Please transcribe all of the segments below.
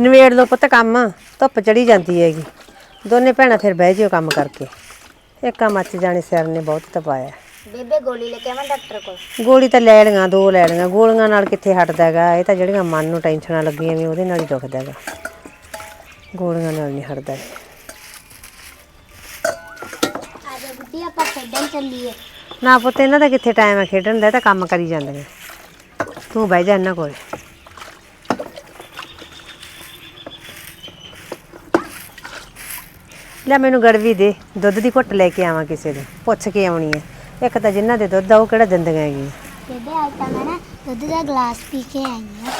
ਨਵੇੜ ਲੋ ਪੁੱਤ ਕੰਮ ਧੁੱਪ ਚੜੀ ਜਾਂਦੀ ਹੈਗੀ। ਦੋਨੇ ਭੈਣਾਂ ਫਿਰ ਬਹਿ ਜਿਓ ਕੰਮ ਕਰਕੇ। ਇੱਕਾ ਮੱਚ ਜਾਣੇ ਸਿਰ ਨੇ ਬਹੁਤ ਤਪਾਇਆ। ਬੇਬੇ ਗੋਲੀ ਲੈ ਕੇ ਆਵਾਂ ਡਾਕਟਰ ਕੋਲ? ਗੋਲੀ ਤਾਂ ਲੈ ਲਈਆਂ ਦੋ ਲੈ ਲਈਆਂ। ਗੋਲੀਆਂ ਨਾਲ ਕਿੱਥੇ ਹਟਦਾ ਹੈਗਾ? ਇਹ ਤਾਂ ਜਿਹੜੀਆਂ ਮਨ ਨੂੰ ਟੈਨਸ਼ਨਾਂ ਲੱਗੀਆਂ ਵੀ ਉਹਦੇ ਨਾਲ ਹੀ ਦੁਖਦਾ ਹੈਗਾ। ਗੋਲੀਆਂ ਨਾਲ ਨਹੀਂ ਹਟਦਾ ਆ ਜਾ ਬੁੱਢੀ ਆਪਾਂ ਖੇਡਣ ਚੱਲੀਏ। ਨਾ ਪੁੱਤ ਇਹਨਾਂ ਦਾ ਕਿੱਥੇ ਟਾਈਮ ਹੈ ਖੇਡਣ ਦਾ ਇਹ ਤਾਂ ਕੰਮ ਕਰੀ ਜਾਂਦੀਆਂ ਤੂੰ ਬਹਿ ਜਾ ਇਹਨਾਂ ਕੋਲ। ਲੈ ਮੈਨੂੰ ਗੜਵੀ ਦੇ ਦੁੱਧ ਦੀ ਘੁੱਟ ਲੈ ਕੇ ਆਵਾਂ ਕਿਸੇ ਦੇ ਪੁੱਛ ਕੇ ਆਉਣੀ ਹੈ। ਇੱਕ ਤਾਂ ਜਿਨ੍ਹਾਂ ਦੇ ਦੁੱਧ ਆ ਉਹ ਕਿਹੜਾ ਦਿੰਦੀਆਂ ਹੈਗੀਆਂ? ਬੇਬੇ ਅੱਜ ਤਾਂ ਮੈਂ ਨਾ ਦੁੱਧ ਦਾ ਗਲਾਸ ਪੀ ਕੇ ਆਈ ਹਾਂ।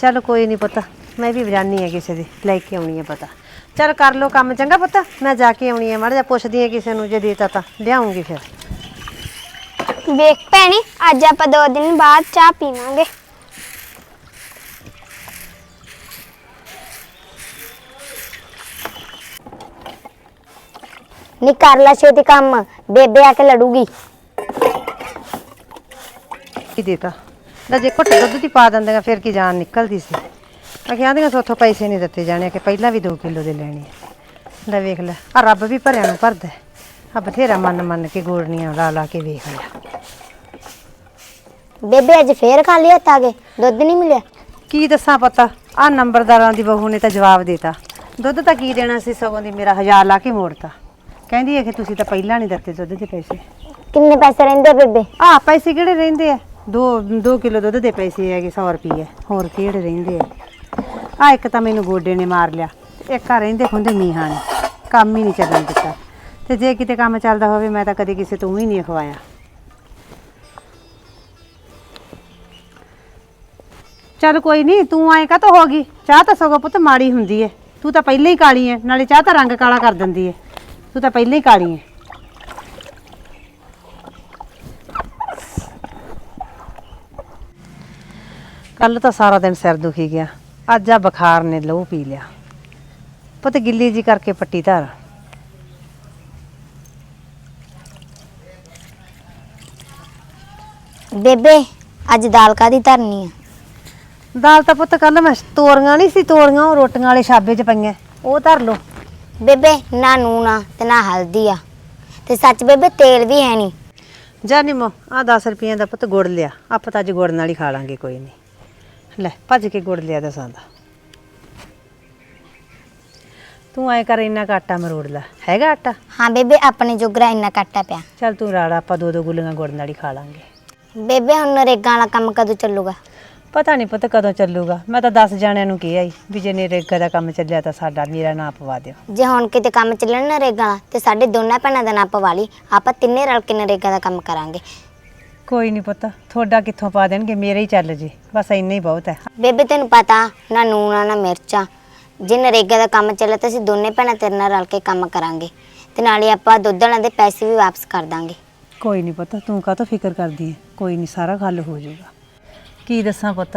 ਚੱਲ ਕੋਈ ਨਹੀਂ ਪੁੱਤ ਮੈਂ ਵੀ ਵਜਾਨੀ ਹੈ ਕਿਸੇ ਦੀ ਲੈ ਕੇ ਆਉਣੀ ਹੈ ਪਤਾ। ਚੱਲ ਕਰ ਲੋ ਕੰਮ ਚੰਗਾ ਪੁੱਤ ਮੈਂ ਜਾ ਕੇ ਆਉਣੀ ਹੈ ਮਾੜਾ ਜਿਹਾ ਪੁੱਛਦੀ ਹਾਂ ਕਿਸੇ ਨੂੰ ਜੇ ਦੇਤਾ ਤਾਂ ਲਿਆਉਂਗੀ ਫਿਰ। ਵੇਖ ਭੈਣੀ ਅੱਜ ਆਪਾਂ ਦੋ ਦਿਨ ਬਾਅਦ ਚਾਹ ਪੀਵਾਂਗੇ। ਨੀ ਕਰ ਲੈ ਛੇਤੀ ਕੰਮ ਬੇਬੇ ਆ ਕੇ ਲੜੂਗੀ। ਕੀ ਦੇਤਾ ਲੈ ਜੇ ਘੁੱਟ ਦੁੱਧ ਦੀ ਪਾ ਦਿੰਦੀਆਂ ਫਿਰ ਕੀ ਜਾਨ ਨਿਕਲਦੀ ਸੀ? ਆਂਦੀਆਂ ਸੋਥੋਂ ਪੈਸੇ ਨਹੀਂ ਦਿੱਤੇ ਜਾਣੇ ਕਿ ਪਹਿਲਾਂ ਵੀ 2 ਕਿਲੋ ਦੇ ਲੈਣੇ ਆ। ਲੈ ਵੇਖ ਲੈ ਆ ਰੱਬ ਵੀ ਭਰਿਆਂ ਨੂੰ ਭਰਦਾ ਆ ਬਥੇਰਾ ਮੰਨ ਮੰਨ ਕੇ ਗੋੜਨੀਆਂ ਲਾ ਲਾ ਕੇ ਵੇਖ ਲਿਆ। ਬੇਬੇ ਅੱਜ ਫੇਰ ਖਾਲੀ ਹੱਥ ਆ ਗਏ ਦੁੱਧ ਨਹੀਂ ਮਿਲਿਆ। ਕੀ ਦੱਸਾਂ ਪਤਾ ਆ ਨੰਬਰਦਾਰਾਂ ਦੀ ਬਹੂ ਨੇ ਤਾਂ ਜਵਾਬ ਦੇਤਾ ਦੁੱਧ ਤਾਂ ਕੀ ਦੇਣਾ ਸੀ ਸਗੋਂ ਦੀ ਮੇਰਾ ਹਜ਼ਾਰ ਲਾ ਕੇ ਮੋੜਤਾ। ਕਹਿੰਦੀ ਹੈ ਕਿ ਤੁਸੀਂ ਤਾਂ ਪਹਿਲਾਂ ਨਹੀਂ ਦਿੱਤੇ ਦੁੱਧ ਦੇ ਪੈਸੇ। ਕਿੰਨੇ ਪੈਸੇ ਰਹਿੰਦੇ ਬੇਬੇ? ਆ ਪੈਸੇ ਕਿਹੜੇ ਰਹਿੰਦੇ ਆ? 2 2 ਕਿਲੋ ਦੁੱਧ ਦੇ ਪੈਸੇ ਹੈਗੇ 100 ਰੁਪਏ ਹੋਰ ਕਿਹੜੇ ਰਹਿੰਦੇ ਆ? ਆ ਇੱਕ ਤਾਂ ਮੈਨੂੰ ਗੋਡੇ ਨੇ ਮਾਰ ਲਿਆ। ਇੱਕ ਆ ਰਹਿੰਦੇ ਹੁੰਦੇ ਮੀਹਾਂ ਨੇ। ਕੰਮ ਹੀ ਨਹੀਂ ਚੱਲਣ ਦਿੱਤਾ। ਤੇ ਜੇ ਕਿਤੇ ਕੰਮ ਚੱਲਦਾ ਹੋਵੇ ਮੈਂ ਤਾਂ ਕਦੇ ਕਿਸੇ ਤੋਂ ਵੀ ਨਹੀਂ ਖਵਾਇਆ। ਚੱਲ ਕੋਈ ਨਹੀਂ ਤੂੰ ਆਏ ਕਾ ਹੋ ਗਈ? ਚਾਹ ਤਾਂ ਸਗੋਂ ਪੁੱਤ ਮਾੜੀ ਹੁੰਦੀ ਏ। ਤੂੰ ਤਾਂ ਪਹਿਲਾਂ ਹੀ ਕਾਲੀ ਏ ਨਾਲੇ ਚਾਹ ਤਾਂ ਰੰਗ ਕਾਲਾ ਕਰ ਦਿੰਦੀ ਏ। ਤੂੰ ਤਾਂ ਪਹਿਲਾਂ ਹੀ ਕਾਲੀ ਏ ਕੱਲ ਤਾਂ ਸਾਰਾ ਦਿਨ ਸਿਰ ਦੁਖੀ ਗਿਆ। ਅੱਜ ਆ ਬੁਖਾਰ ਨੇ ਲਹੂ ਪੀ ਲਿਆ। ਪੁੱਤ ਗਿੱਲੀ ਜੀ ਕਰਕੇ ਪੱਟੀ ਧਰ। ਬੇਬੇ ਅੱਜ ਦਾਲ ਕਾਦੀ ਧਰਨੀ ਆ? ਦਾਲ ਤਾਂ ਪੁੱਤ ਕੱਲ ਮੈਂ ਤੋਰੀਆਂ ਨਹੀਂ ਸੀ ਤੋਰੀਆਂ ਉਹ ਰੋਟੀਆਂ ਵਾਲੇ ਛਾਬੇ 'ਚ ਪਈਆਂ। ਉਹ ਧਰ ਲੋ ਬੇਬੇ ਨਾ ਨੂਣ ਤੇ ਨਾ ਹਲਦੀ ਆ। ਤੇ ਸੱਚ ਬੇਬੇ ਤੇਲ ਵੀ ਹੈ ਨਹੀਂ। ਜਾ ਨਿੰਮੋ ਆ 10 ਰੁਪਈਆਂ ਦਾ ਪੁੱਤ ਗੁੜ ਲਿਆ। ਆਪਾਂ ਤਾਂ ਅੱਜ ਗੁੜ ਨਾਲ ਹੀ ਖਾ ਲਾਂਗੇ ਕੋਈ ਨਹੀਂ। ਲੈ ਭੱਜ ਕੇ ਗੁੜ ਲਿਆ ਦਸਾਂ ਦਾ। ਤੂੰ ਐ ਕਰ ਇੰਨਾ ਕੁ ਆਟਾ ਮਰੋੜ ਲੈ। ਹੈਗਾ ਆਟਾ? ਹਾਂ ਬੇਬੇ ਆਪਣੇ ਜੋਗਰਾ ਇੰਨਾ ਕੱਟਾ ਪਿਆ। ਚੱਲ ਤੂੰ ਰਾੜਾ ਆਪਾਂ ਦੋ ਦੋ ਗੁੱਲੀਆਂ ਗੁੜ ਨਾਲ ਹੀ ਖਾ ਲਾਂਗੇ। ਬੇਬੇ ਹੁਣ ਨਰੇਗਾ ਵਾਲਾ ਕੰਮ ਕਦੋਂ ਚੱਲੂਗਾ? ਪਤਾ ਨਹੀਂ ਪੁੱਤ ਕਦੋਂ ਚੱਲੂਗਾ। ਮੈਂ ਤਾਂ 10 ਜਾਣਿਆਂ ਨੂੰ ਕਿਹਾ ਹੀ ਵੀ ਜੇ ਨਰੇਗਾ ਦਾ ਕੰਮ ਚੱਲਿਆ ਤਾਂ ਸਾਡਾ ਮੇਰਾ ਨਾਂ ਪਵਾ ਦਿਓ। ਜੇ ਹੁਣ ਕਿਤੇ ਕੰਮ ਚੱਲਣ ਨਰੇਗਾ ਵਾਲਾ ਤੇ ਸਾਡੇ ਦੋਨਾਂ ਭੈਣਾਂ ਦਾ ਨਾਂ ਪਵਾ ਲਈ। ਆਪਾਂ ਤਿੰਨੇ ਰਲ ਕੇ ਨਰੇਗਾ ਦਾ ਕੰਮ ਕਰਾਂਗੇ। ਕੋਈ ਨਹੀਂ ਪੁੱਤ ਤੁਹਾਡਾ ਕਿੱਥੋਂ ਪਾ ਦੇਣਗੇ ਮੇਰੇ ਹੀ ਚੱਲ ਜੇ। ਬਸ ਇੰਨਾ ਹੀ ਬਹੁਤ ਹੈ। ਬੇਬੇ ਤੈਨੂੰ ਪਤਾ ਨਾ ਨੂਣ ਨਾ ਮਿਰਚਾਂ। ਜੇ ਨਰੇਗਾ ਦਾ ਕੰਮ ਚੱਲੇ ਤਾਂ ਅਸੀਂ ਦੋਨੇ ਭੈਣਾਂ ਤੇਰੇ ਨਾਲ ਰਲ ਕੇ ਕੰਮ ਕਰਾਂਗੇ। ਤੇ ਨਾਲੇ ਆਪਾਂ ਦੁੱਧ ਵਾਲਿਆਂ ਦੇ ਪੈਸੇ ਵੀ ਵਾਪਸ ਕਰ ਦਾਂਗੇ। ਕੋਈ ਨਹੀਂ ਪੁੱਤ ਤੂੰ ਕਾਹਤੋਂ ਫਿਕਰ ਕਰਦੀ ਹੈ ਕੋਈ ਨਹੀਂ ਸਾਰਾ ਹੱਲ ਹੋ ਜਾਊਗਾ। ਕੀ ਦੱਸਾਂ ਪੁੱਤ?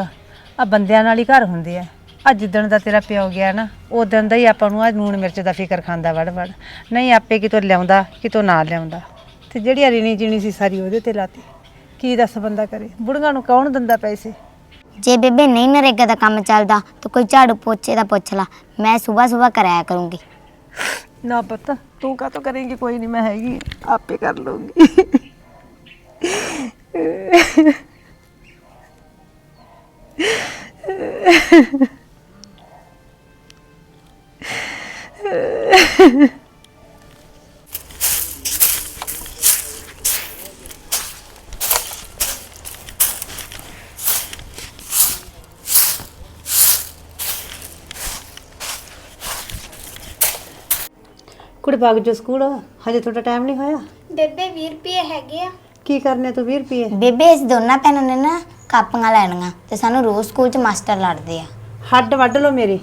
ਆ ਬੰਦਿਆਂ ਨਾਲ ਹੀ ਘਰ ਹੁੰਦੇ ਆ। ਆ ਜਿੱਦਣ ਦਾ ਤੇਰਾ ਪਿਓ ਗਿਆ ਨਾ ਉਦੋਂ ਦਾ ਹੀ ਆਪਾਂ ਨੂੰ ਆ ਨੂਣ ਮਿਰਚ ਦਾ ਫਿਕਰ ਖਾਂਦਾ ਵੜ ਵੜ। ਨਹੀਂ ਆਪੇ ਕਿਤੋਂ ਲਿਆਉਂਦਾ ਕਿਤੋਂ ਨਾ ਲਿਆਉਂਦਾ। ਤੇ ਜਿਹੜੀ ਹਰੀਣੀ ਜੀਣੀ ਸੀ ਸਾਰੀ ਉਹਦੇ ਤੇ ਲਾਤੀ। ਕੀ ਦੱਸ ਬੰਦਾ ਕਰੇ? ਬੁੜੀਆਂ ਨੂੰ ਕੌਣ ਦਿੰਦਾ ਪੈਸੇ? ਜੇ ਬੇਬੇ ਨਹੀਂ ਨਰੇਗਾ ਦਾ ਕੰਮ ਚੱਲਦਾ ਤਾਂ ਕੋਈ ਝਾੜੂ ਪੋਚੇ ਦਾ ਪੁੱਛ ਲਾ। ਮੈਂ ਸਵੇਰ ਸਵੇਰ ਕਰਾਇਆ ਕਰੂੰਗੀ। ਨਾ ਪੁੱਤ ਤੂੰ ਕਾਹਤੋਂ ਕਰੇਂਗੀ? ਕੋਈ ਨਹੀਂ ਮੈਂ ਹੈਗੀ ਆਪੇ ਕਰ ਲੂੰਗੀ ਕੁੜੇ ਬਾਗ ਜੋ ਸਕੂਲ ਹਜੇ ਤੁਹਾਡਾ ਟਾਈਮ ਨਹੀਂ ਹੋਇਆ? ਬੇਬੇ 20 ਰੁਪਏ ਹੈਗੇ ਆ। ਕੀ ਕਰਨੇ ਤੂੰ 20 ਰੁਪਏ? ਬੇਬੇ ਇਸ ਦੋਨਾਂ ਭੈਣਾਂ ਨੇ ਨਾ ਕਾਪੀਆਂ ਲੈਣੀਆਂ ਤੇ ਸਾਨੂੰ ਰੋਜ਼ ਸਕੂਲ 'ਚ ਮਾਸਟਰ ਲੜਦੇ ਆ। ਹੱਡ ਵੱਢ ਲਓ ਮੇਰੇ।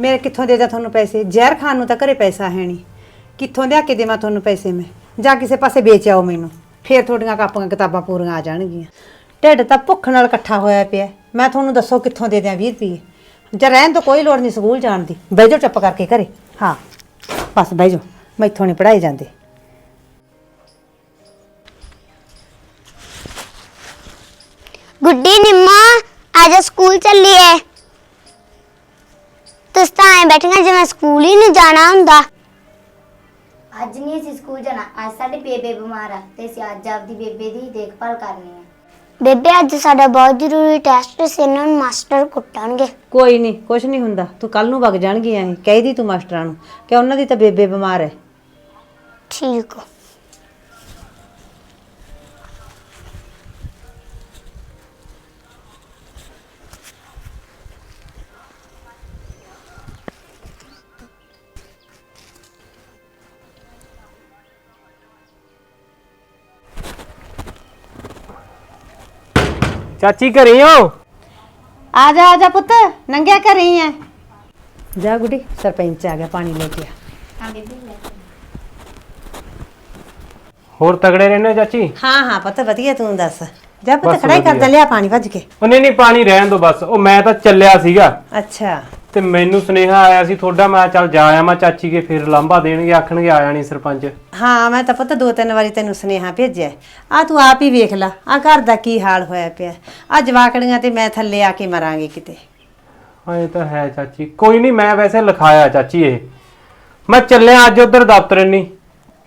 ਮੇਰੇ ਕਿੱਥੋਂ ਦੇ ਦਾਂ ਤੁਹਾਨੂੰ ਪੈਸੇ? ਜ਼ਹਿਰ ਖਾਨ ਨੂੰ ਤਾਂ ਘਰੇ ਪੈਸਾ ਹੈ ਨਹੀਂ। ਕਿੱਥੋਂ ਲਿਆ ਕੇ ਦੇਵਾਂ ਤੁਹਾਨੂੰ ਪੈਸੇ ਮੈਂ? ਜਾਂ ਕਿਸੇ ਪਾਸੇ ਵੇਚ ਆਓ ਮੈਨੂੰ। ਫੇਰ ਤੁਹਾਡੀਆਂ ਕਾਪੀਆਂ, ਕਿਤਾਬਾਂ ਪੂਰੀਆਂ ਆ ਜਾਣਗੀਆਂ। ਢਿੱਡ ਤਾਂ ਭੁੱਖ ਨਾਲ ਇਕੱਠਾ ਹੋਇਆ ਪਿਆ। ਮੈਂ ਤੁਹਾਨੂੰ ਦੱਸੋ ਕਿੱਥੋਂ ਦੇ ਦਿਆਂ 20 ਰੁਪਏ? ਜਾਂ ਰਹਿਣ ਤੋਂ ਕੋਈ ਲੋੜ ਨਹੀਂ ਸਕੂਲ ਜਾਣ ਦੀ। ਬਹਿ ਜਾਓ ਚੁੱਪ ਕਰਕੇ ਘਰੇ। ਹਾਂ। ਬਸ ਬਹਿ ਜਾਓ। ਮੈਥੋਂ ਨਹੀਂ ਪੜਾਏ ਜਾਂਦੇ। ਗੁੱਡੀ ਨਿੰਮਾ ਅੱਜ ਸਕੂਲ ਚੱਲੀਏ ਤੁਸੀਂ ਤਾਂ ਐ ਬੈਠੀਆਂ ਜਿਵੇਂ ਸਕੂਲ ਹੀ ਨਹੀਂ ਜਾਣਾ ਹੁੰਦਾ। ਅੱਜ ਨਹੀਂ ਅਸੀਂ ਸਕੂਲ ਜਾਣਾ ਅੱਜ ਸਾਡੀ ਬੇਬੇ ਬਿਮਾਰ ਆ ਤੇ ਅਸੀਂ ਅੱਜ ਆਪਦੀ ਬੇਬੇ ਦੀ ਦੇਖਭਾਲ ਕਰਨੀ ਆ। ਬੇਬੇ ਅੱਜ ਸਾਡਾ ਬਹੁਤ ਜ਼ਰੂਰੀ ਟੈਸਟ ਸੀ ਇਹਨਾਂ ਨੂੰ ਮਾਸਟਰ ਕੁੱਟਣਗੇ। ਕੋਈ ਨਹੀਂ ਕੁਛ ਨਹੀਂ ਹੁੰਦਾ। ਤੂੰ ਕੱਲ ਨੂੰ ਵਗ ਜਾਣਗੀਆਂ ਇਹ। ਕਹਿ ਦੀ ਤੂੰ ਮਾਸਟਰਾਂ ਨੂੰ ਕਿ ਉਹਨਾਂ ਦੀ ਤਾਂ ਬੇਬੇ ਬਿਮਾਰ ਹੈ ਠੀਕ ਆ। ਚਾਚੀ ਘਰੇ ਹੋ ਆ ਜਾ ਆ ਜਾ ਪੁੱਤ ਨੰਗਿਆ ਘਰੇ ਹੀ ਐ ਜਾ ਗੁੱਡੀ ਸਰਪੰਚ ਆ ਗਿਆ ਪਾਣੀ ਲੈ ਕੇ ਆ। ਹਾਂ ਬੇਬੇ ਲੈ ਹੋਰ ਤਗੜੇ ਰਹਿੰਦੇ ਹੋ ਚਾਚੀ? ਹਾਂ ਹਾਂ ਪੁੱਤ ਵਧੀਆ ਤੂੰ ਦੱਸ। ਜਾ ਪੁੱਤ ਬਸ ਖੜਾ ਹੀ ਕਰ ਵਧੀਆ। ਲਿਆ ਪਾਣੀ ਭੱਜ ਕੇ। ਉਹ ਨਹੀਂ ਨਹੀਂ ਪਾਣੀ ਰਹਿਣ ਦੋ ਬਸ। ਉਹ ਮੈਂ ਤਾਂ ਚੱਲਿਆ ਸੀਗਾ। ਅੱਛਾ। ਤੇ ਮੈਨੂੰ ਸੁਨੇਹਾ ਆਇਆ ਸੀ ਤੁਹਾਡਾ ਮੈਂ ਕਿਹਾ ਚੱਲ ਜਾ ਆਇਆ ਮੈਂ ਚਾਚੀ ਕੇ ਫਿਰ ਲਾਂਭਾ ਦੇਣਗੇ ਆਖਣਗੇ ਆ ਜਾਣੀ ਸਰਪੰਚ। ਹਾਂ ਮੈਂ ਤਾਂ ਪੁੱਤ ਦੋ ਤਿੰਨ ਵਾਰੀ ਤੈਨੂੰ ਸੁਨੇਹਾ ਭੇਜਿਆ। ਆ ਤੂੰ ਆਪ ਹੀ ਵੇਖ ਲੈ ਆ ਘਰ ਦਾ ਕੀ ਹਾਲ ਹੋਇਆ ਪਿਆ। ਆ ਜਵਾਕੜੀਆਂ ਤੇ ਮੈਂ ਥੱਲੇ ਆ ਕੇ ਮਰਾਂਗੇ ਕਿਤੇ। ਹਾਂ ਇਹ ਤਾਂ ਹੈ ਚਾਚੀ ਕੋਈ ਨਹੀਂ ਮੈਂ ਵੈਸੇ ਲਿਖਾਇਆ ਚਾਚੀ ਇਹ। ਮੈਂ ਚੱਲਿਆ ਅੱਜ ਉਧਰ ਦਫ਼ਤਰ ਨਹੀਂ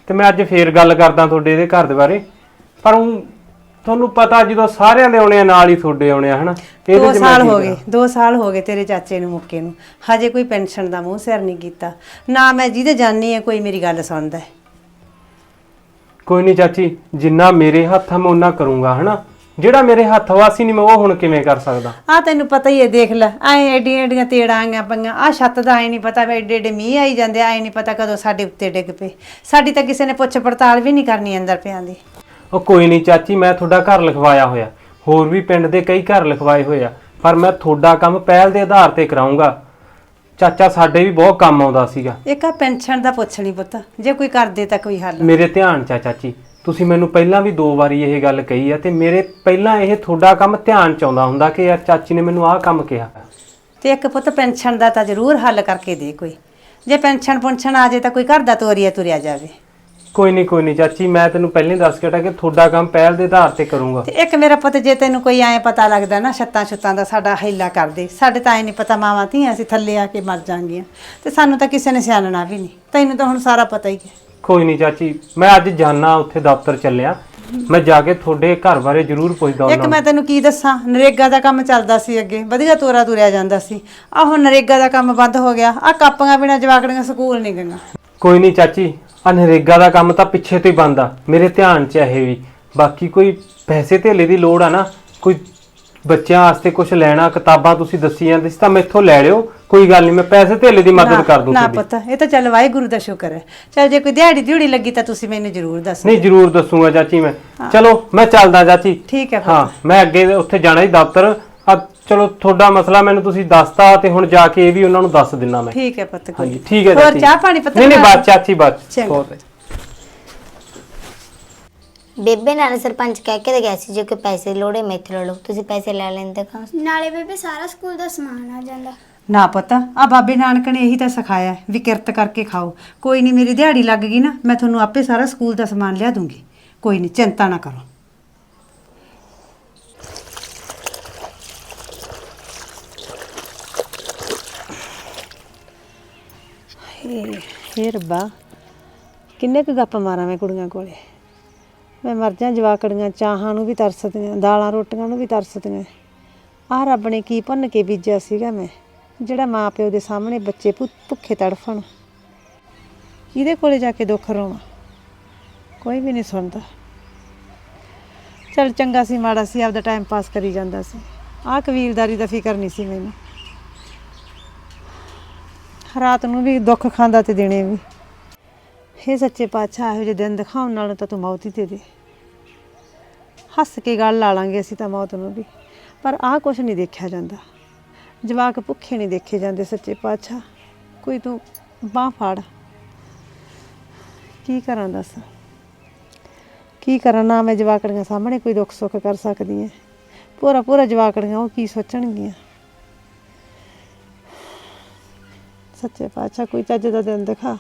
ਤੇ ਮੈਂ ਅੱਜ ਫੇਰ ਗੱਲ ਕਰਦਾ ਤੁਹਾਡੇ ਇਹਦੇ ਘਰ ਦੇ ਬਾਰੇ। ਪਰ ਊਂ ਤੁਹਾਨੂੰ ਪਤਾ ਜਦੋਂ ਸਾਰਿਆਂ ਦੇ ਆਉਣੇ ਆ ਨਾਲ ਹੀ ਤੁਹਾਡੇ ਆਉਣੇ ਆ ਹਨਾ? 'ਚ ਮੈਂ ਸਾਲ ਕੀ ਹੋ? ਗਏ ਦੋ ਸਾਲ ਹੋ ਗਏ ਤੇਰੇ ਚਾਚੇ ਨੂੰ ਮੁੱਕੇ ਨੂੰ। ਹਜੇ ਕੋਈ ਪੈਨਸ਼ਨ ਦਾ ਮੂੰਹ ਸਿਰ ਨਹੀਂ ਕੀਤਾ। ਨਾ ਮੈਂ ਜਿਹਦੇ ਜਾਣੀ ਹੈ ਕੋਈ ਮੇਰੀ ਗੱਲ ਸੁਣਦਾ ਹੈ। ਕੋਈ ਨਹੀਂ ਚਾਚੀ ਜਿੰਨਾ ਮੇਰੇ ਹੱਥ ਆ ਮੈਂ ਉਹਨਾਂ ਕਰੂੰਗਾ ਹਨਾ? ਜਿਹੜਾ ਮੇਰੇ ਹੱਥ ਵਾਸੀ ਨਹੀਂ ਮੈਂ ਉਹ ਹੁਣ ਕਿਵੇਂ ਕਰ ਸਕਦਾ? ਆ ਤੈਨੂੰ ਪਤਾ ਹੀ ਹੈ ਦੇਖ ਲੈ ਐ ਐਡੀਆਂ ਐਡੀਆਂ ਤੇੜਾਂ ਆਈਆਂ ਪਈਆਂ। ਆ ਛੱਤ ਦਾ ਐ ਨਹੀਂ ਪਤਾ ਵੀ ਐਡੇ ਐਡੇ ਮੀਂਹ ਆਈ ਜਾਂਦੇ ਐ ਨਹੀਂ ਪਤਾ ਕਦੋਂ ਸਾਡੇ ਉੱਤੇ ਡਿੱਗ ਪਏ। ਸਾਡੀ ਤਾਂ ਕਿਸੇ ਨੇ ਪੁੱਛ ਪੜਤਾਲ ਵੀ ਨਹੀਂ ਕਰਨੀ ਅੰਦਰ ਪਿਆਂ ਦੀ। ਉਹ ਕੋਈ ਨਹੀਂ ਚਾਚੀ ਮੈਂ ਤੁਹਾਡਾ ਘਰ ਲਿਖਵਾਇਆ ਹੋਇਆ। ਹੋਰ ਵੀ ਪਿੰਡ ਦੇ ਕਈ ਘਰ ਲਿਖਵਾਏ ਹੋਏ ਆ ਪਰ ਮੈਂ ਤੁਹਾਡਾ ਕੰਮ ਪਹਿਲ ਦੇ ਆਧਾਰ ਤੇ ਕਰਾਉਂਗਾ ਚਾਚਾ ਸਾਡੇ ਵੀ ਬਹੁਤ ਕੰਮ ਆਉਂਦਾ ਸੀਗਾ। ਇੱਕ ਆ ਪੈਨਸ਼ਨ ਦਾ ਪੁੱਛ ਨਹੀਂ ਪੁੱਤ ਜੇ ਕੋਈ ਕਰ ਦੇ ਤਾਂ ਕੋਈ ਹੱਲ। ਮੇਰੇ ਧਿਆਨ ਚ ਆ ਚਾਚੀ ਤੁਸੀਂ ਮੈਨੂੰ ਪਹਿਲਾਂ ਵੀ ਦੋ ਵਾਰੀ ਇਹ ਗੱਲ ਕਹੀ ਆ ਤੇ ਮੇਰੇ ਪਹਿਲਾਂ ਇਹ ਤੁਹਾਡਾ ਕੰਮ ਧਿਆਨ ਚ ਆਉਂਦਾ ਹੁੰਦਾ ਕਿ ਯਾਰ ਚਾਚੀ ਨੇ ਮੈਨੂੰ ਆਹ ਕੰਮ ਕਿਹਾ। ਤੇ ਇੱਕ ਪੁੱਤ ਪੈਨਸ਼ਨ ਦਾ ਤਾਂ ਜ਼ਰੂਰ ਹੱਲ ਕਰਕੇ ਦੇ ਕੋਈ। ਜੇ ਪੈਨਸ਼ਨ ਪੁੰਛਣ ਆ ਜੇ ਤਾਂ ਕੋਈ ਘਰ ਦਾ ਤੋਰੀਆ ਤੁਰਿਆ ਜਾਵੇ। ਕੋਈ ਨਹੀਂ ਕੋਈ ਨਹੀਂ ਚਾਚੀ ਮੈਂ ਤੈਨੂੰ ਪਹਿਲਾਂ ਹੀ ਦੱਸ ਕੇ ਹਟਾ ਕਿ ਤੁਹਾਡਾ ਕੰਮ ਪਹਿਲ ਦੇ ਆਧਾਰ ਤੇ ਕਰੂੰਗਾ। ਤੇ ਇੱਕ ਮੇਰਾ ਪੁੱਤ ਜੇ ਤੈਨੂੰ ਕੋਈ ਐ ਪਤਾ ਲੱਗਦਾ ਨਾ ਛੱਤਾਂ ਛੁੱਤਾਂ ਦਾ ਸਾਡਾ ਹਿੱਲਾ ਕਰ ਦੇ ਸਾਡੇ ਤਾਂ ਐ ਨਹੀਂ ਪਤਾ ਮਾਵਾਂ ਧੀਆਂ ਅਸੀਂ ਥੱਲੇ ਆ ਕੇ ਮਰ ਜਾਾਂਗੀਆਂ। ਤੇ ਸਾਨੂੰ ਤਾਂ ਕਿਸੇ ਨੇ ਸਿਆਣਨਾ ਵੀ ਨਹੀਂ ਤੈਨੂੰ ਤਾਂ ਹੁਣ ਸਾਰਾ ਪਤਾ ਹੀ ਹੈ। ਕੋਈ ਨਹੀਂ ਚਾਚੀ ਮੈਂ ਅੱਜ ਜਾਣਾ ਉੱਥੇ ਦਫ਼ਤਰ ਚੱਲਿਆ। ਮੈਂ ਜਾ ਕੇ ਤੁਹਾਡੇ ਘਰ ਬਾਰੇ ਜ਼ਰੂਰ ਪੁੱਛਦਾ ਇੱਕ ਮੈਂ ਤੈਨੂੰ ਕੀ ਦੱਸਾਂ ਨਰੇਗਾ ਦਾ ਕੰਮ ਚੱਲਦਾ ਸੀ ਅੱਗੇ ਵਧੀਆ ਤੋਰਾ ਤੁਰਿਆ ਜਾਂਦਾ ਸੀ। ਆ ਹੁਣ ਨਰੇਗਾ ਦਾ ਕੰਮ ਬੰਦ ਹੋ ਗਿਆ ਆ ਕਾਪੀਆਂ ਬਿਨਾ ਜਵਾਕੜੀਆਂ ਸਕੂਲ ਨਹੀਂ ਗਈਆਂ। ਕੋਈ ਨਹੀਂ ਚਾਚੀ ਆ ਨਰੇਗਾ ਦਾ ਕੰਮ ਤਾਂ ਪਿੱਛੇ ਤੋਂ ਹੀ ਬੰਦ ਮੇਰੇ ਧਿਆਨ 'ਚ ਇਹ ਵੀ। ਬਾਕੀ ਕੋਈ ਪੈਸੇ ਧੇਲੇ ਦੀ ਲੋੜ ਆ ਨਾ ਕੋਈ ਬੱਚਿਆਂ ਵਾਸਤੇ ਕੁਝ ਲੈਣਾ ਕਿਤਾਬਾਂ ਤੁਸੀਂ ਦੱਸੀ ਜਾਂਦੇ ਸੀ ਤਾਂ ਮੈਥੋਂ ਲੈ ਲਿਓ। ਕੋਈ ਗੱਲ ਨਹੀਂ ਮੈਂ ਪੈਸੇ ਧੇਲੇ ਦੀ ਮਦਦ ਕਰ ਦੂੰ ਨਾ ਤੁਹਾਡੀ। ਪੁੱਤ ਇਹ ਤਾਂ ਚੱਲ ਵਾਹਿਗੁਰੂ ਦਾ ਸ਼ੁਕਰ ਹੈ। ਚੱਲ ਜੇ ਕੋਈ ਦਿਹਾੜੀ ਦਿਹੜੀ ਲੱਗੀ ਤਾਂ ਤੁਸੀਂ ਮੈਨੂੰ ਜ਼ਰੂਰ ਦੱਸ ਨਹੀਂ ਜ਼ਰੂਰ ਦੱਸੂਗਾ ਚਾਚੀ ਮੈਂ। ਚਲੋ ਮੈਂ ਚੱਲਦਾ ਚਾਚੀ। ਠੀਕ ਹੈ। ਹਾਂ ਮੈਂ ਅੱਗੇ ਉੱਥੇ ਜਾਣਾ ਸੀ ਦਫ਼ਤਰ। ਆ ਚਲੋ ਤੁਹਾਡਾ ਮਸਲਾ ਮੈਨੂੰ ਤੁਸੀਂ ਦੱਸਤਾ ਤੇ ਹੁਣ ਜਾ ਕੇ ਇਹ ਵੀ ਉਹਨਾਂ ਨੂੰ ਦੱਸ ਦਿੰਨਾ ਮੈਂ। ਠੀਕ ਹੈ ਪੁੱਤ ਕੋਈ ਹਾਂਜੀ ਠੀਕ ਹੈ ਹੋਰ ਚਾਚੀ ਚਾਹ ਪਾਣੀ ਪੁੱਤ ਨਹੀਂ ਨਹੀਂ ਬਣਾ ਬਾਤ ਚਾਚੀ ਬਾਤ ਚੰਗਾ। ਬਹੁਤ ਹੈ ਬੇਬੇ ਨਾਲ ਸਰਪੰਚ ਕਹਿ ਕੇ ਤੇ ਗਿਆ ਸੀ ਜੇ ਕੋਈ ਪੈਸੇ ਲੋੜੇ ਮੈਥੋਂ ਲੈ ਲਓ ਤੁਸੀਂ ਪੈਸੇ ਲੈ ਲੈਂਦੇ ਕਾ ਨਾਲੇ ਬੇਬੇ ਸਾਰਾ ਸਕੂਲ ਦਾ ਸਮਾਨ ਆ ਜਾਂਦਾ। ਨਾ ਪਤਾ ਆ ਬਾਬੇ ਨਾਨਕ ਨੇ ਇਹੀ ਤਾਂ ਸਿਖਾਇਆ ਹੈ ਵੀ ਕਿਰਤ ਕਰਕੇ ਖਾਓ। ਕੋਈ ਨਹੀਂ ਮੇਰੀ ਦਿਹਾੜੀ ਲੱਗ ਗਈ ਨਾ ਮੈਂ ਤੁਹਾਨੂੰ ਆਪੇ ਸਾਰਾ ਸਕੂਲ ਦਾ ਸਮਾਨ ਲਿਆ ਦੂੰਗੀ। ਕੋਈ ਨਹੀਂ ਚਿੰਤਾ ਨਾ ਕਰੋ। ਹੇ ਰੱਬਾ, ਕਿੰਨੇ ਕੁ ਗੱਪ ਮਾਰਾਂ ਮੈਂ ਕੁੜੀਆਂ ਕੋਲੇ। ਮੈਂ ਮਰ ਜਾ ਜਵਾਕੜੀਆਂ, ਚਾਹਾਂ ਨੂੰ ਵੀ ਤਰਸਦੀਆਂ, ਦਾਲਾਂ ਰੋਟੀਆਂ ਨੂੰ ਵੀ ਤਰਸਦੀਆਂ। ਆਹ ਰੱਬ ਨੇ ਕੀ ਭੰਨ ਕੇ ਬੀਜਿਆ ਸੀਗਾ ਮੈਂ, ਜਿਹੜਾ ਮਾਂ ਪਿਓ ਦੇ ਸਾਹਮਣੇ ਬੱਚੇ ਭੁ- ਭੁੱਖੇ ਤੜਫਣ। ਕਿਹਦੇ ਕੋਲੇ ਜਾ ਕੇ ਦੁੱਖ ਰੋਵਾਂ, ਕੋਈ ਵੀ ਨਹੀਂ ਸੁਣਦਾ। ਚਲ ਚੰਗਾ ਸੀ, ਮਾੜਾ ਸੀ, ਆਪਦਾ ਟਾਈਮ ਪਾਸ ਕਰੀ ਜਾਂਦਾ ਸੀ। ਆਹ ਕਬੀਲਦਾਰੀ ਦਾ ਫਿਕਰ ਨਹੀਂ ਸੀ ਮੈਨੂੰ। ਰਾਤ ਨੂੰ ਵੀ ਦੁੱਖ ਖਾਂਦਾ ਤੇ ਦੇਣੇ ਵੀ। ਹੇ ਸੱਚੇ ਪਾਤਸ਼ਾਹ, ਇਹੋ ਜਿਹੇ ਦਿਨ ਦਿਖਾਉਣ ਨਾਲੋਂ ਤਾਂ ਤੂੰ ਮੌਤ ਹੀ ਦੇ ਦੇ। ਹੱਸ ਕੇ ਗੱਲ ਲਾ ਲਾਂਗੇ ਅਸੀਂ ਤਾਂ ਮੌਤ ਨੂੰ ਵੀ। ਪਰ ਆਹ ਕੁਛ ਨਹੀਂ ਦੇਖਿਆ ਜਾਂਦਾ। ਜਵਾਕ ਭੁੱਖੇ ਨਹੀਂ ਦੇਖੇ ਜਾਂਦੇ ਸੱਚੇ ਪਾਤਸ਼ਾਹ। ਕੋਈ ਤੂੰ ਬਾਹ ਫੜ। ਕੀ ਕਰਾਂ ਦੱਸ? ਕੀ ਕਰਾਂ ਨਾ ਮੈਂ ਜਵਾਕੜੀਆਂ ਸਾਹਮਣੇ ਕੋਈ ਦੁੱਖ ਸੁੱਖ ਕਰ ਸਕਦੀ ਐ? ਪੂਰਾ ਪੂਰਾ ਜਵਾਕੜੀਆਂ ਉਹ ਕੀ ਸੋਚਣਗੀਆਂ? ਸੱਚੇ ਪਾਤਸ਼ਾਹ ਕੋਈ ਚੱਜ ਦਾ ਦਿਨ ਦਿਖਾ।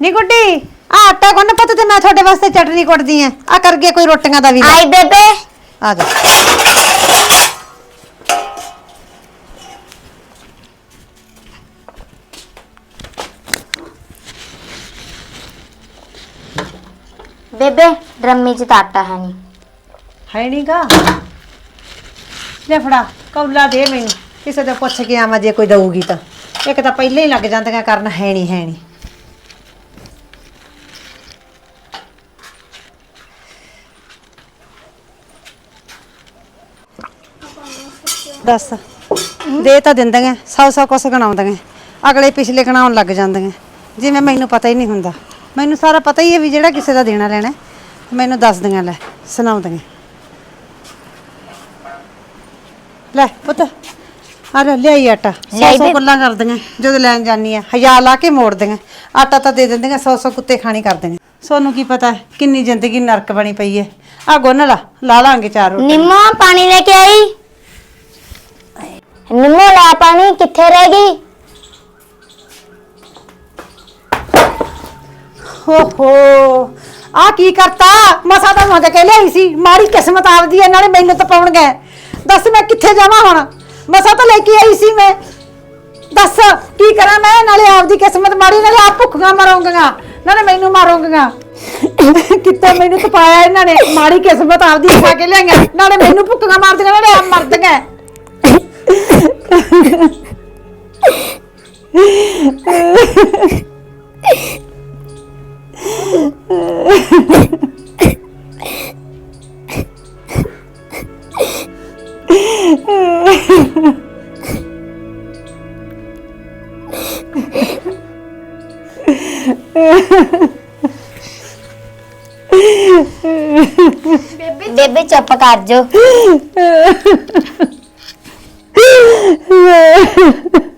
ਨੀ ਗੁੱਡੀ ਆ ਆਟਾ ਗੁੰਨ ਪੁੱਤ ਤੇ ਮੈਂ ਤੁਹਾਡੇ ਵਾਸਤੇ ਚਟਨੀ ਕੁੱਟਦੀ ਆ। ਆ ਕਰ ਗਿਆ ਕੋਈ ਰੋਟੀਆਂ ਦਾ ਵੀ ਆਈ ਬੇਬੇ। ਆ ਜਾ। ਬੇਬੇ ਡਰਮੀ ਚ ਤਾਂ ਆਟਾ ਹੈ ਨਹੀਂ ਹੈ ਨਹੀਂਗਾ ਲੈ ਫੜਾ ਕੌਲਾ ਦੇ ਮੈਨੂੰ। ਕਿਸੇ ਤੋਂ ਪੁੱਛ ਕੇ ਆਵਾਂ ਜੇ ਕੋਈ ਦਊਗੀ ਤਾਂ। ਇੱਕ ਤਾਂ ਪਹਿਲਾਂ ਹੀ ਲੱਗ ਜਾਂਦੀਆਂ ਕਰਨ ਹੈ ਨਹੀਂ ਹੈ ਨਹੀਂ ਦੱਸ। ਦੇ ਤਾਂ ਦਿੰਦੀਆਂ ਸੌ ਸੌ ਕੁਛ ਗਣਾਉਂਦੀਆਂ। ਅਗਲੇ ਪਿਛਲੇ ਗਣਾਉਣ ਲੱਗ ਜਾਂਦੀਆਂ। ਜਿਵੇਂ ਮੈਨੂੰ ਪਤਾ ਹੀ ਨਹੀਂ ਹੁੰਦਾ। ਮੈਨੂੰ ਸਾਰਾ ਪਤਾ ਹੀ ਹੈ ਵੀ ਜਿਹੜਾ ਕਿਸੇ ਦਾ ਦੇਣਾ ਲੈਣਾ ਹੈ, ਮੈਨੂੰ ਦੱਸਦੀਆਂ ਲੈ ਸੁਣਾਉਂਦੀਆਂ। ਲੈ ਪੁੱਤ ਆ ਲੈ ਲਿਆਈ ਆਟਾ। ਸੌ ਲਿਆਈ ਸੌ ਬੇ- ਗੱਲਾਂ ਕਰਦੀਆਂ ਜਦੋਂ ਲੈਣ ਜਾਨੀ ਆ। ਹਜ਼ਾਰ ਲਾ ਕੇ ਮੋੜਦੀਆਂ ਆਟਾ ਤਾਂ ਦੇ ਦਿੰਦੀਆਂ ਸੌ ਸੌ ਕੁੱਤੇ ਖਾਣੀ ਕਰਦੀਆਂ ਸੋਨੂੰ ਕੀ ਪਤਾ ਕਿੰਨੀ ਜ਼ਿੰਦਗੀ ਨਰਕ ਬਣੀ ਪਈ ਹੈ ਆ ਗੁੰਨ ਲਾ ਲਾ ਲਾਂਗੇ ਚਾਰ ਰੋਟੀ ਨਿੰਮੋ ਪਾਣੀ ਲੈ ਕੇ ਆਈ। ਨਿੰਮੋ ਲੈ ਪਾਣੀ ਕਿੱਥੇ ਰਹਿ ਗਈ? ਹੋ ਹੋ। ਆ ਕੀ ਕਰਤਾ? ਮਸਾ ਤਾਂ ਮੰਗ ਕੇ ਲਿਆਈ ਸੀ। ਮਾੜੀ ਕਿਸਮਤ ਆਪਦੀ ਹੈ ਨਾਲੇ ਮੈਨੂੰ ਤਾਂ ਪਾਉਣ ਗਏ ਦੱਸ ਮੈਂ ਕਿੱਥੇ ਜਾਵਾਂ ਹੁਣ? ਮਸਾ ਤਾਂ ਲੈ ਕੇ ਆਈ ਸੀ ਮੈਂ। ਦੱਸ, ਕੀ ਕਰਾਂ ਮੈਂ? ਨਾਲੇ ਆਪਦੀ ਕਿਸਮਤ ਮਾੜੀ, ਨਾਲੇ ਆਪ ਭੁੱਖੀਆਂ ਮਰੋਂਗੀਆਂ। ਨਾਲੇ ਮੈਨੂੰ ਮਾਰੋਂਗੀਆਂ। ਕਿੱਥੇ ਮੈਨੂੰ ਤਾਂ ਇਹਨਾਂ ਨੇ? ਮਾੜੀ ਕਿਸਮਤ ਆਪਦੀ ਖਾ ਕੇ ਲਿਆਈਆਂ। ਨਾਲੇ ਮੈਨੂੰ ਭੁੱਖੀਆਂ ਮਾਰਦੀਆਂ, ਨਾਲੇ ਆਪ ਮਰਦੀਆਂ। ਬੇਬੇ ਚੁੱਪ ਕਰ ਜੋ